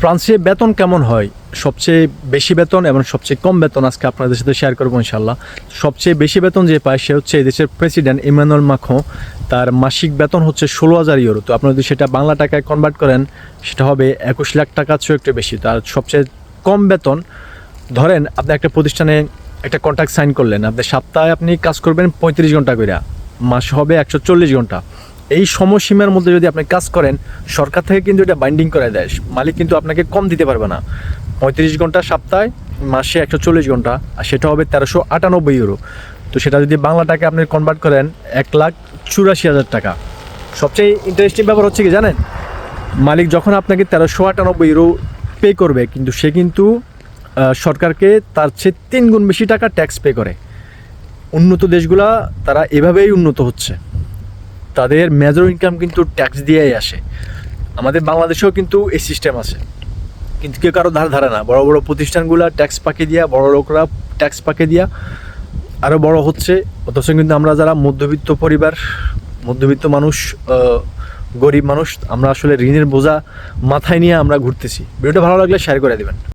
ফ্রান্সে বেতন কেমন হয়? সবচেয়ে বেশি বেতন এবং সবচেয়ে কম বেতন আজকে আপনাদের সাথে শেয়ার করব ইনশাল্লাহ সবচেয়ে বেশি বেতন যে পায় সে হচ্ছে দেশের প্রেসিডেন্ট ইমানুয়েল মাখো তার মাসিক বেতন হচ্ছে ষোলো হাজার ইউরো তো আপনারা যদি সেটা বাংলা টাকায় কনভার্ট করেন, সেটা হবে একুশ লাখ টাকা চেয়েও একটু বেশি। তার সবচেয়ে কম বেতন, ধরেন আপনি একটা প্রতিষ্ঠানে একটা কন্ট্রাক্ট সাইন করলেন। আপনি সপ্তাহে আপনি কাজ করবেন পঁয়ত্রিশ ঘণ্টা করে মাস হবে একশো চল্লিশ ঘণ্টা। এই সময়সীমার মধ্যে যদি আপনি কাজ করেন, সরকার থেকে কিন্তু এটা বাইন্ডিং করে দেয়। মালিক কিন্তু আপনাকে কম দিতে পারবে না। পঁয়ত্রিশ ঘণ্টা সপ্তাহে মাসে একশো চল্লিশ ঘণ্টা, আর সেটা হবে তেরোশো আটানব্বই ইউরো তো সেটা যদি বাংলা টাকা আপনি কনভার্ট করেন, এক লাখ চুরাশি হাজার টাকা। সবচেয়ে ইন্টারেস্টিং ব্যাপার হচ্ছে কি জানেন? মালিক যখন আপনাকে তেরোশো আটানব্বই ইউরো পে করবে, কিন্তু সে কিন্তু সরকারকে তার চেয়ে তিন গুণ বেশি টাকা ট্যাক্স পে করে। উন্নত দেশগুলা তারা এভাবেই উন্নত হচ্ছে। তাদের মেজর ইনকাম কিন্তু ট্যাক্স দিয়েই আসে। আমাদের বাংলাদেশেও কিন্তু এই সিস্টেম আছে। কিন্তু কেউ কারও ধার ধারে না। বড় বড় প্রতিষ্ঠানগুলো ট্যাক্স পাকে দিয়া, বড় লোকরা ট্যাক্স পাকে দিয়া আরও বড় হচ্ছে। অথচ কিন্তু আমরা যারা মধ্যবিত্ত পরিবার, মধ্যবিত্ত মানুষ গরিব মানুষ, আমরা আসলে ঋণের বোঝা মাথায় নিয়ে আমরা ঘুরতেছি। ভিডিওটা ভালো লাগলে শেয়ার করে দেবেন।